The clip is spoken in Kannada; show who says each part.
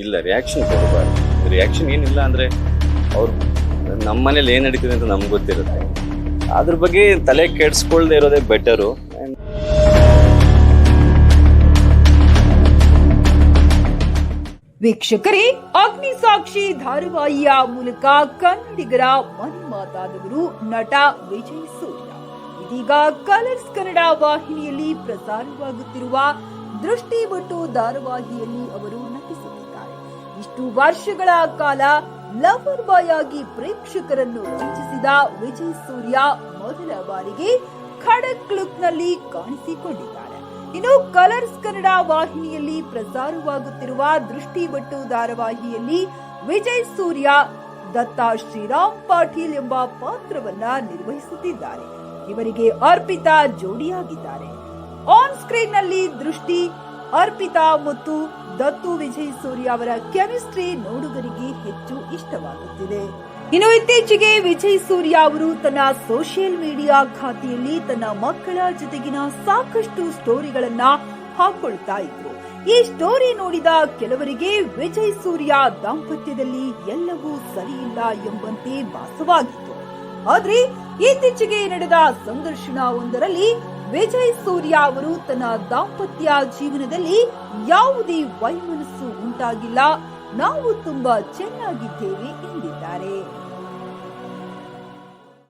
Speaker 1: ಇಲ್ಲ ರಿಯಾಕ್ಷನ್ ಕೊಡಬಾರ್ದು. ರಿಯಾಕ್ಷನ್ ಏನಿಲ್ಲ ಅಂದ್ರೆ ಅವ್ರು ನಮ್ಮ ಮನೇಲಿ ಏನು ನಡೀತಿದೆ ಅಂತ ನಮ್ಗೆ ಗೊತ್ತಿರುತ್ತೆ. ಅದ್ರ ಬಗ್ಗೆ ತಲೆ ಕೆಡ್ಸ್ಕೊಳ್ದೆ ಇರೋದೇ ಬೆಟರು
Speaker 2: ವೀಕ್ಷಕರೇ, ಅಗ್ನಿ ಸಾಕ್ಷಿ ಧಾರಾವಾಹಿಯ ಮೂಲಕ ಕನ್ನಡಿಗರ ಮನೆ ಮಾತಾದವರು ನಟ ವಿಜಯ್ ಸೂರ್ಯ. ಇದೀಗ ಕಲರ್ಸ್ ಕನ್ನಡ ವಾಹಿನಿಯಲ್ಲಿ ಪ್ರಸಾರವಾಗುತ್ತಿರುವ ದೃಷ್ಟಿಬೊಟ್ಟು ಧಾರಾವಾಹಿಯಲ್ಲಿ ಅವರು ನಟಿಸುತ್ತಿದ್ದಾರೆ ಇಷ್ಟು ವರ್ಷಗಳ ಕಾಲ ಲವರ್ ಬಾಯ್ ಆಗಿ ಪ್ರೇಕ್ಷಕರನ್ನು ರಂಜಿಸಿದ ವಿಜಯ್ ಸೂರ್ಯ ಮೊದಲ ಬಾರಿಗೆ ಖಡಕ್ ಲುಕ್ನಲ್ಲಿ ಕಾಣಿಸಿಕೊಂಡಿದ್ದಾರೆ. ಇನ್ನು ಕಲರ್ಸ್ ಕನ್ನಡ ವಾಹಿನಿಯಲ್ಲಿ ಪ್ರಸಾರವಾಗುತ್ತಿರುವ ದೃಷ್ಟಿಬಟ್ಟು ಧಾರಾವಾಹಿಯಲ್ಲಿ ವಿಜಯ್ ಸೂರ್ಯ, ದತ್ತಾ ಶ್ರೀರಾಮ್ ಪಾಟೀಲ್ ಎಂಬ ಪಾತ್ರವನ್ನ ನಿರ್ವಹಿಸುತ್ತಿದ್ದಾರೆ. ಇವರಿಗೆ ಅರ್ಪಿತಾ ಜೋಡಿಯಾಗಿದ್ದಾರೆ. ಆನ್ ಸ್ಕ್ರೀನ್ನಲ್ಲಿ ದೃಷ್ಟಿ ಅರ್ಪಿತಾ ಮತ್ತು ದತ್ತು ವಿಜಯ್ ಸೂರ್ಯ ಅವರ ಕೆಮಿಸ್ಟ್ರಿ ನೋಡುಗರಿಗೆ ಹೆಚ್ಚು ಇಷ್ಟವಾಗುತ್ತಿದೆ. ಇನ್ನು ಇತ್ತೀಚೆಗೆ ವಿಜಯ್ ಸೂರ್ಯ ಅವರು ತನ್ನ ಸೋಷಿಯಲ್ ಮೀಡಿಯಾ ಖಾತೆಯಲ್ಲಿ ತನ್ನ ಮಕ್ಕಳ ಜೊತೆಗಿನ ಸಾಕಷ್ಟು ಸ್ಟೋರಿಗಳನ್ನ ಹಾಕೊಳ್ತಾ ಇದ್ರು. ಈ ಸ್ಟೋರಿ ನೋಡಿದ ಕೆಲವರಿಗೆ ವಿಜಯ್ ಸೂರ್ಯ ದಾಂಪತ್ಯದಲ್ಲಿ ಎಲ್ಲವೂ ಸರಿಯಿಲ್ಲ ಎಂಬಂತೆ ಭಾಸವಾಗಿತ್ತು. ಆದ್ರೆ ಇತ್ತೀಚೆಗೆ ನಡೆದ ಸಂದರ್ಶನ ಒಂದರಲ್ಲಿ ವಿಜಯ್ ಸೂರ್ಯ ಅವರು ತನ್ನ ದಾಂಪತ್ಯ ಜೀವನದಲ್ಲಿ ಯಾವುದೇ ವೈಮನಸ್ಸು ಉಂಟಾಗಿಲ್ಲ. ನಾವು ತುಂಬಾ ಚೆನ್ನಾಗಿದ್ದೇವೆ ಎಂದಿದ್ದಾರೆ.